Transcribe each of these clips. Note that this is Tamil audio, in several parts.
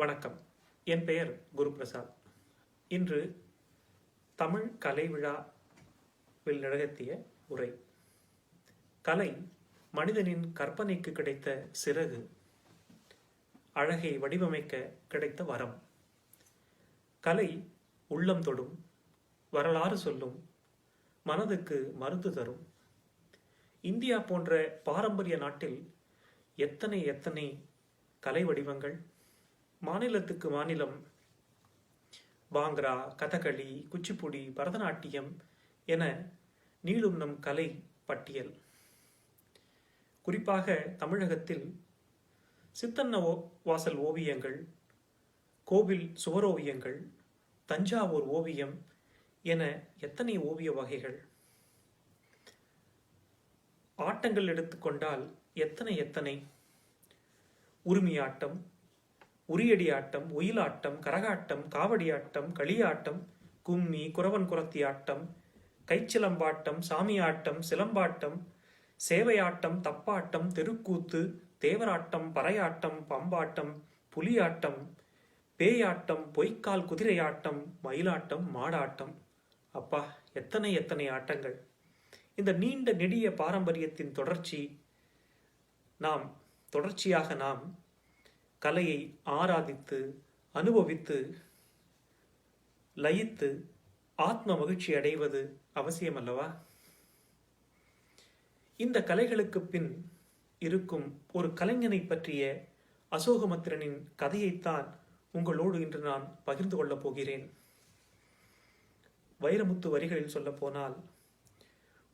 வணக்கம். என் பெயர் குரு பிரசாத் இன்று தமிழ் கலை விழாவில் நிகழ்த்திய உரை. கலை மனிதனின் கற்பனைக்கு கிடைத்த சிறகு அழகை வடிவமைக்க கிடைத்த வரம். கலை உள்ளம் தொடும் வரலாறு சொல்லும் மனதுக்கு மருந்து தரும். இந்தியா போன்ற பாரம்பரிய நாட்டில் எத்தனை எத்தனை கலை வடிவங்கள் மாநிலத்துக்கு மாநிலம் பாங்க்ரா கதகளி குச்சிப்புடி பரதநாட்டியம் என நீளும் நம் கலை பட்டியல். குறிப்பாக தமிழகத்தில் சித்தன்ன ஓ வாசல் ஓவியங்கள் கோவில் சுவரோவியங்கள் தஞ்சாவூர் ஓவியம் என எத்தனை ஓவிய வகைகள்? ஆட்டங்கள் எடுத்துக்கொண்டால் எத்தனை எத்தனை? உரிமையாட்டம் உரியடி ஆட்டம் ஒயிலாட்டம் கரகாட்டம் காவடியாட்டம் களியாட்டம் கும்மி குறவன் குரத்தி ஆட்டம் கைச்சிலம்பாட்டம் சாமியாட்டம் சிலம்பாட்டம் சேவையாட்டம் தப்பாட்டம் தெருக்கூத்து தேவராட்டம் பறையாட்டம் பம்பாட்டம் புலியாட்டம் பேயாட்டம் பொய்க்கால் குதிரையாட்டம் மயிலாட்டம் மாடாட்டம். அப்பா எத்தனை எத்தனை ஆட்டங்கள். இந்த நீண்ட நெடிய பாரம்பரியத்தின் தொடர்ச்சி நாம் தொடர்ச்சியாக நாம் கலையை ஆராதித்து அனுபவித்து லயித்து ஆத்ம மகிழ்ச்சி அடைவது அவசியம் அல்லவா இந்த கலைகளுக்கு பின் இருக்கும் ஒரு கலைஞனை பற்றிய அசோகமத்திரனின் கதையைத்தான் உங்களோடு இன்று நான் பகிர்ந்து கொள்ளப் போகிறேன். வைரமுத்து வரிகளில் சொல்ல போனால்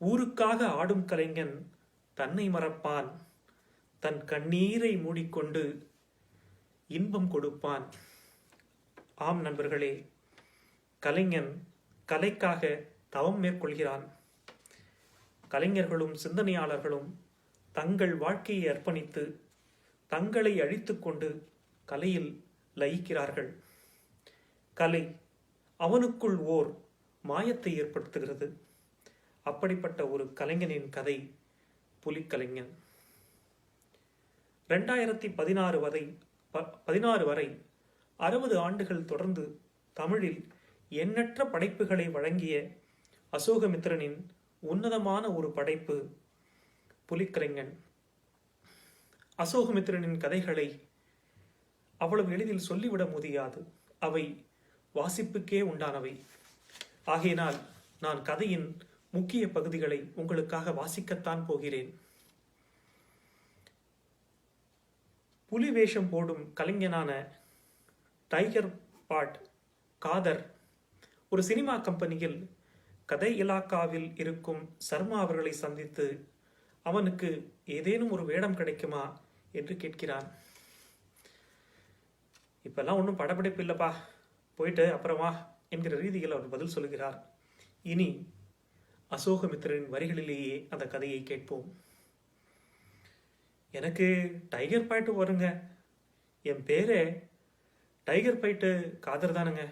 ஊருக்காக ஆடும் கலைஞன் தன்னை மறப்பான். தன் கண்ணீரை மூடிக்கொண்டு இன்பம் கொடுப்பான். ஆம் நண்பர்களே கலைஞன் கலைக்காக தவம் மேற்கொள்கிறான். கலைஞர்களும் சிந்தனையாளர்களும் தங்கள் வாழ்க்கையை அர்ப்பணித்து தங்களை அழித்துக்கொண்டு கலையில் லயிக்கிறார்கள். கலை அவனுக்குள் ஓர் மாயத்தை ஏற்படுத்துகிறது. அப்படிப்பட்ட ஒரு கலைஞனின் கதை புலிக்கலைஞன். ரெண்டாயிரத்தி பதினாறு வரை பதினாறு வரை அறுபது ஆண்டுகள் தொடர்ந்து தமிழில் எண்ணற்ற படைப்புகளை வழங்கிய அசோகமித்திரனின் உன்னதமான ஒரு படைப்பு புலிக்கலைஞன். அசோகமித்திரனின் கதைகளை அவ்வளவு எளிதில் சொல்லிவிட முடியாது. அவை வாசிப்புக்கே உண்டானவை. ஆகையினால் நான் கதையின் முக்கிய பகுதிகளை உங்களுக்காக வாசிக்கத்தான் போகிறேன். புலி வேஷம் போடும் கலைஞனான டைகர் பாட் காதர் ஒரு சினிமா கம்பெனியில் கதை இலாக்காவில் இருக்கும் சர்மா அவர்களை சந்தித்து அவனுக்கு ஏதேனும் ஒரு வேடம் கிடைக்குமா என்று கேட்கிறான். இப்பெல்லாம் ஒன்றும் படப்பிடிப்பு இல்லைப்பா. போயிட்டு அப்புறமா என்கிற ரீதியில் அவர் பதில் சொல்கிறார். இனி அசோகமித்திரனின் வரிகளிலேயே அந்த கதையை கேட்போம். எனக்கு டைகர் பாயிட்டு வருங்க. என் பேரு டைகர் பைட்டு காதர் தானுங்க.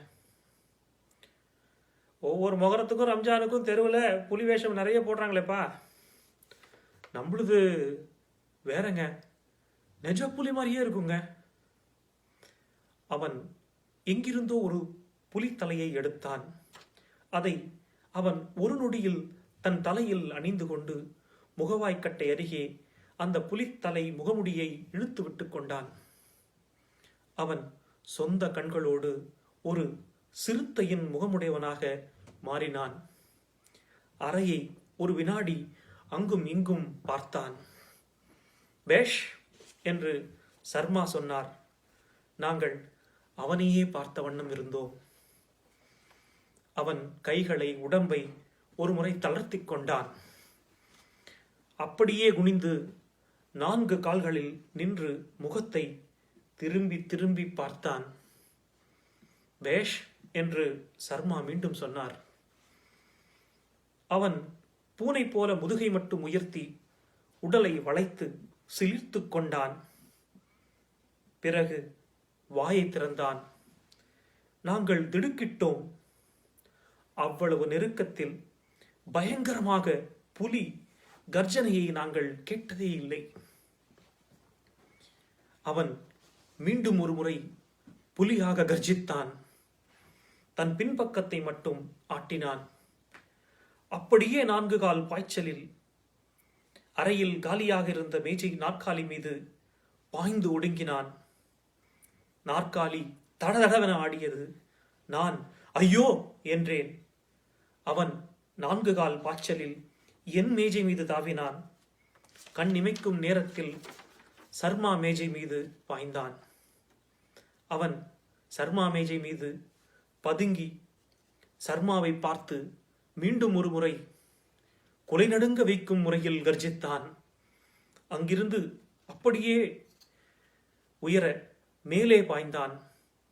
ஒவ்வொரு முகரத்துக்கும் ரம்ஜானுக்கும் தெருவில் புலி வேஷம் நிறைய போடுறாங்களேப்பா. நம்மளுது வேறங்க. நெஜ புலி மாதிரியே இருக்குங்க. அவன் எங்கிருந்தோ ஒரு புலித்தலையை எடுத்தான். அதை அவன் ஒரு நொடியில் தன் தலையில் அணிந்து கொண்டு முகவாய்க்கட்டை அருகே அந்த புலித்தலை முகமுடியை இழுத்து விட்டு கொண்டான். அவன் சொந்த கண்களோடு ஒரு சிறுத்தையின் முகமுடையவனாக மாறினான். அறையை ஒரு வினாடி அங்கும் இங்கும் பார்த்தான். பேஷ் என்று சர்மா சொன்னார். நாங்கள் அவனையே பார்த்த வண்ணம் இருந்தோம். அவன் கைகளை உடம்பை ஒரு முறை தளர்த்தி கொண்டான். அப்படியே குனிந்து நான்கு கால்களில் நின்று முகத்தை திரும்பி திரும்பி பார்த்தான். வேஷ் என்று சர்மா மீண்டும் சொன்னார். அவன் பூனை போல முதுகை மட்டும் உயர்த்தி உடலை வளைத்து சிலிர்த்து கொண்டான். பிறகு வாயை திறந்தான். நாங்கள் திடுக்கிட்டோம். அவ்வளவு நெருக்கத்தில் பயங்கரமாக புலி கர்ஜனையை நாங்கள் கேட்டதே இல்லை. அவன் மீண்டும் ஒரு முறை புலியாக கர்ஜித்தான். தன் பின்பக்கத்தை மட்டும் ஆட்டினான். அப்படியே நான்கு கால் பாய்ச்சலில் அறையில் காலியாக இருந்த மேஜை நாற்காலி மீது பாய்ந்து ஒடுங்கினான். நாற்காலி தடதடவென ஆடியது. நான் ஐயோ! என்றேன். அவன் நான்கு கால் பாய்ச்சலில் என் மேஜை மீது தாவினான். கண் இமைக்கும் நேரத்தில் சர்மா மேஜை மீது பாய்ந்தான். அவன் சர்மா மேஜை மீது பதுங்கி சர்மாவை பார்த்து மீண்டும் ஒரு முறை கொலை நடுங்க வைக்கும் முறையில் கர்ஜித்தான். அங்கிருந்து அப்படியே உயர மேலே பாய்ந்தான்.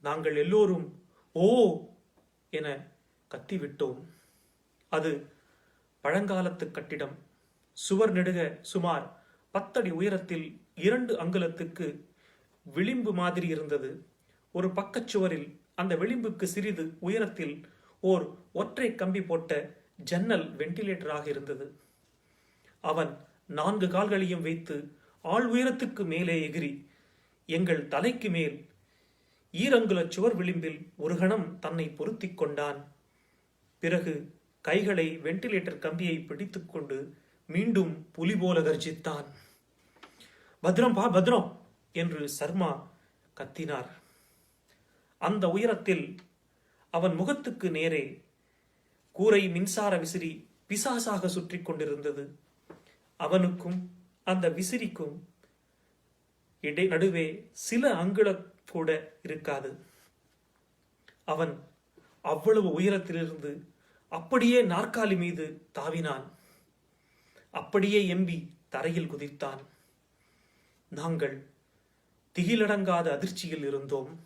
நாங்கள் எல்லோரும் ஓ என கத்திவிட்டோம். அது பழங்காலத்து கட்டிடம். சுவர் நெடுக சுமார் பத்தடி உயரத்தில் இரண்டு அங்குலத்துக்கு விளிம்பு மாதிரி இருந்தது. ஒரு பக்கச்சுவரில் அந்த விளிம்புக்கு சிறிது உயரத்தில் ஓர் ஒற்றை கம்பி போட்ட ஜன்னல் வெண்டிலேட்டராக இருந்தது. அவன் நான்கு கால்களையும் வைத்து ஆள் உயரத்துக்கு மேலே எகிரி எங்கள் தலைக்கு மேல் ஈரங்குல சுவர் விளிம்பில் ஒரு கணம் தன்னை பொருத்தி கொண்டான். பிறகு கைகளை வெண்டிலேட்டர் கம்பியை பிடித்துக்கொண்டு மீண்டும் புலி போல கர்ஜித்தான். பத்ரம் பா பத்ரம்! என்று சர்மா கத்தினார். அந்த உயரத்தில் அவன் முகத்துக்கு நேரே கூரை மின்சார விசிறி பிசாசாக சுற்றி கொண்டிருந்தது. அவனுக்கும் அந்த விசிறிக்கும் இடை நடுவே சில அங்குல கூட இருக்காது. அவன் அவ்வளவு உயரத்திலிருந்து அப்படியே நாற்காலி மீது தாவினான். அப்படியே எம்பி தரையில் குதித்தான். நாங்கள் திகிலடங்காத அதிர்ச்சியில் இருந்தோம்.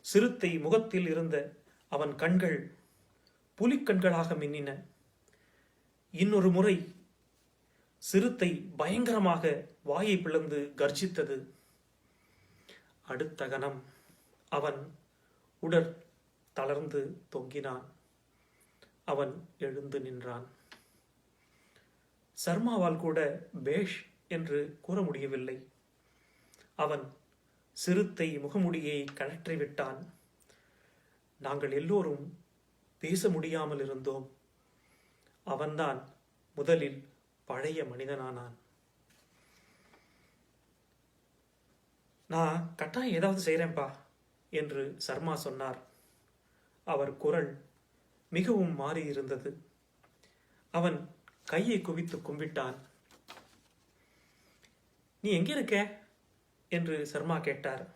சிறுத்தை முகத்தில் இருந்த அவன் கண்கள் புலிக்கண்களாக மின்னின. இன்னொரு முறை சிறுத்தை பயங்கரமாக வாயை பிளந்து கர்ஜித்தது. அடுத்த கணம் அவன் உடற் தளர்ந்து தொங்கினான். அவன் எழுந்து நின்றான். சர்மாவால் கூட பேஷ் என்று கூற முடியவில்லை. அவன் சிறுத்தை முகமுடியை கழற்றி விட்டான். நாங்கள் எல்லோரும் பேச முடியாமல் இருந்தோம். அவன்தான் முதலில் பழைய மனிதனானான். நான் கட்டாயம் ஏதாவது செய்கிறேன்ப்பா என்று சர்மா சொன்னார். அவர் குரல் மிகவும் மாறியிருந்தது அவன் கையை குவித்து கும்பிட்டான். நீ எங்கே இருக்க? என்று சர்மா கேட்டார்.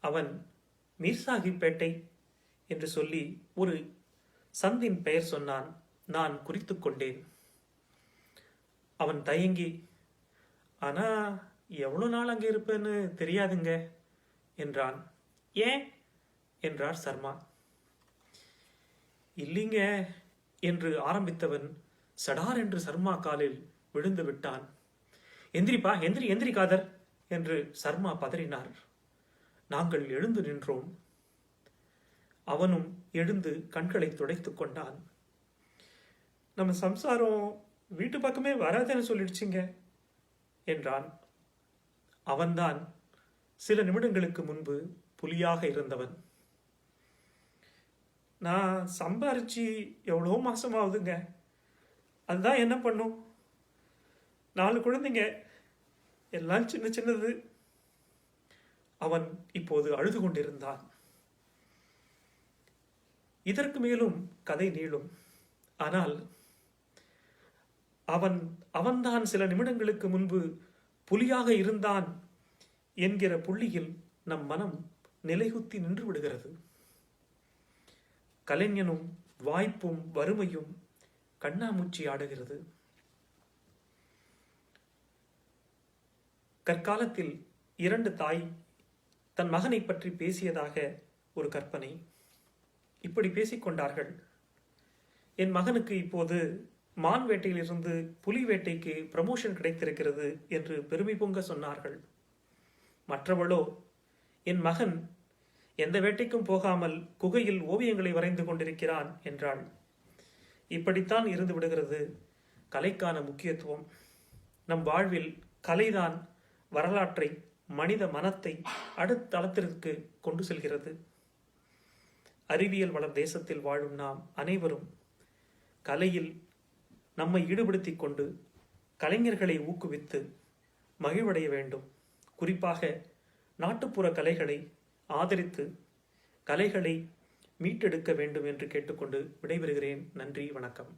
அவன் மீர்சாகிப்பேட்டை என்று சொல்லி ஒரு சந்தின் பெயர் சொன்னான். நான் குறித்து கொண்டேன். அவன் தயங்கி ஆனா எவ்வளோ நாள் அங்கே இருப்பேன்னு தெரியாதுங்க என்றான். ஏன்? என்றார் சர்மா. இல்லைங்க என்று ஆரம்பித்தவன் சடார் என்று சர்மா காலில் விழுந்து விட்டான். எந்திரிப்பா எந்திரி எந்திரி காதர் என்று சர்மா பதறினார். நாங்கள் எழுந்து நின்றோம். அவனும் எழுந்து கண்களை துடைத்துக் கொண்டான். நம்ம சம்சாரம் வீட்டு பக்கமே வராதுன்னு சொல்லிடுச்சிங்க என்றான். அவன்தான் சில நிமிடங்களுக்கு முன்பு புலியாக இருந்தவன். நான் சம்பாரிச்சு எவ்வளோ மாசம் ஆகுதுங்க அதுதான் என்ன பண்ணும்? நாலு குழந்தைங்க. எல்லாம் சின்ன சின்னது. அவன் இப்போது அழுது கொண்டிருந்தான். இதற்கு மேலும் கதை நீளும். ஆனால் அவன் அவன்தான் சில நிமிடங்களுக்கு முன்பு புலியாக இருந்தான் என்கிற புள்ளியில் நம் மனம் நிலைகுத்தி நின்று விடுகிறது. கலைஞனும் வாய்ப்பும் வறுமையும் கண்ணாமூச்சி ஆடுகிறது. கற்காலத்தில் இரண்டு தாய் தன் மகனை பற்றி பேசியதாக ஒரு கற்பனை. இப்படி பேசிக்கொண்டார்கள் என் மகனுக்கு இப்போது மான் வேட்டையிலிருந்து புலி வேட்டைக்கு ப்ரமோஷன் கிடைத்திருக்கிறது என்று பெருமை பொங்க சொன்னார்கள். மற்றவளோ என் மகன் எந்த வேட்டைக்கும் போகாமல் குகையில் ஓவியங்களை வரைந்து கொண்டிருக்கிறான் என்றாள். இப்படித்தான் இருந்து விடுகிறது கலைக்கான முக்கியத்துவம். நம் வாழ்வில் கலைதான் வரலாற்றை மனித மனத்தை அடுத்த தளத்திற்கு கொண்டு செல்கிறது. அறிவியல் வளர் தேசத்தில் வாழும் நாம் அனைவரும் கலையில் நம்மை ஈடுபடுத்திக் கொண்டு கலைஞர்களை ஊக்குவித்து மகிழ்வடைய வேண்டும். குறிப்பாக நாட்டுப்புற கலைகளை ஆதரித்து கலைகளை மீட்டெடுக்க வேண்டும் என்று கேட்டுக்கொண்டு விடைபெறுகிறேன். நன்றி வணக்கம்.